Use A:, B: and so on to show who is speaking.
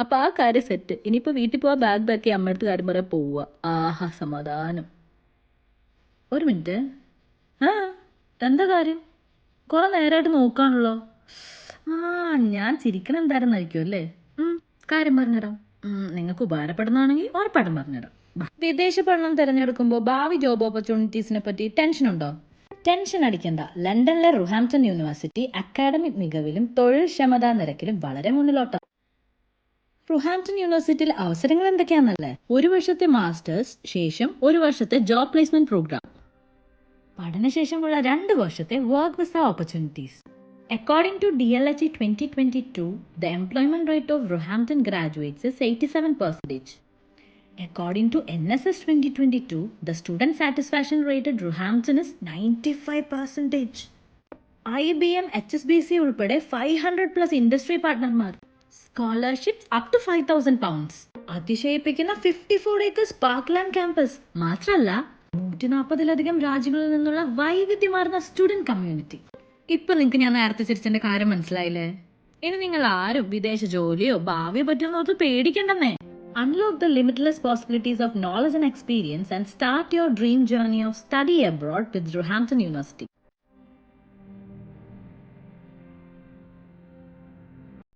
A: അപ്പൊ ആ കാര്യം സെറ്റ് ഇനിയിപ്പോ വീട്ടിൽ പോവാ ബാഗ് ബാക്കി അമ്മയടുത്ത് കാര്യം പറയാൻ പോവുക ആഹാ സമാധാനം. ഒരു മിനിറ്റ് ആ എന്താ കാര്യം? കുറെ നേരമായിട്ട് നോക്കാണല്ലോ. ആ ഞാൻ ചിരിക്കണം എന്തായിരുന്നായിരിക്കും അല്ലേ? കാര്യം പറഞ്ഞുതരാം. നിങ്ങൾക്ക് ഉപകാരപ്പെടുന്നതാണെങ്കിൽ ഉറപ്പായിട്ടും പറഞ്ഞുതരാം. വിദേശ പഠനം തിരഞ്ഞെടുക്കുമ്പോൾ ഭാവി ജോബ് ഓപ്പർച്യൂണിറ്റീസിനെ പറ്റി ടെൻഷൻ ഉണ്ടോ? ടെൻഷൻ അടിക്കണ്ട. ലണ്ടനിലെ റുഹാംപ്റ്റൺ യൂണിവേഴ്സിറ്റി അക്കാഡമിക് മികവിലും തൊഴിൽ ക്ഷമതാ നിരക്കിലും വളരെ മുന്നിലോട്ടാണ് റുഹാംപ്റ്റൺ യൂണിവേഴ്സിറ്റിയിൽ അവസരങ്ങൾ എന്തൊക്കെയാണെന്നല്ലേ ഒരു വർഷത്തെ മാസ്റ്റേഴ്സ് ശേഷം ഒരു വർഷത്തെ ജോബ് പ്ലേസ്മെന്റ് പ്രോഗ്രാം പഠനശേഷമുള്ള രണ്ട് വർഷത്തെ work visa opportunities according to D L H twenty twenty two the employment rate of Roehampton graduates is eighty seven percentage According to NSS 2022, the student satisfaction rate at Roehampton is 95%. I B M H S B C ഉൾപ്പെടെ five hundred plus industry പാർട്ട്ണർമാർ scholarship up to five thousand pounds അതിശയിപ്പിക്കുന്ന fifty four acres parkland campus മാത്രമല്ല നൂറ്റി നാൽപ്പതിലധികം രാജ്യങ്ങളിൽ നിന്നുള്ള വൈവിധ്യമാർന്ന student community ഇപ്പൊ നിങ്ങൾക്ക് ഞാൻ നേരത്തെ ചിരിച്ചതിന്റെ കാര്യം മനസ്സിലായില്ലേ? ഇനി നിങ്ങൾ ആരും വിദേശ ജോലിയോ ഭാവിയോ പറ്റുന്നോർത്ത് പേടിക്കണ്ടെന്നേ. Unlock the limitless possibilities of knowledge and experience and start your dream journey of study abroad with Roehampton University.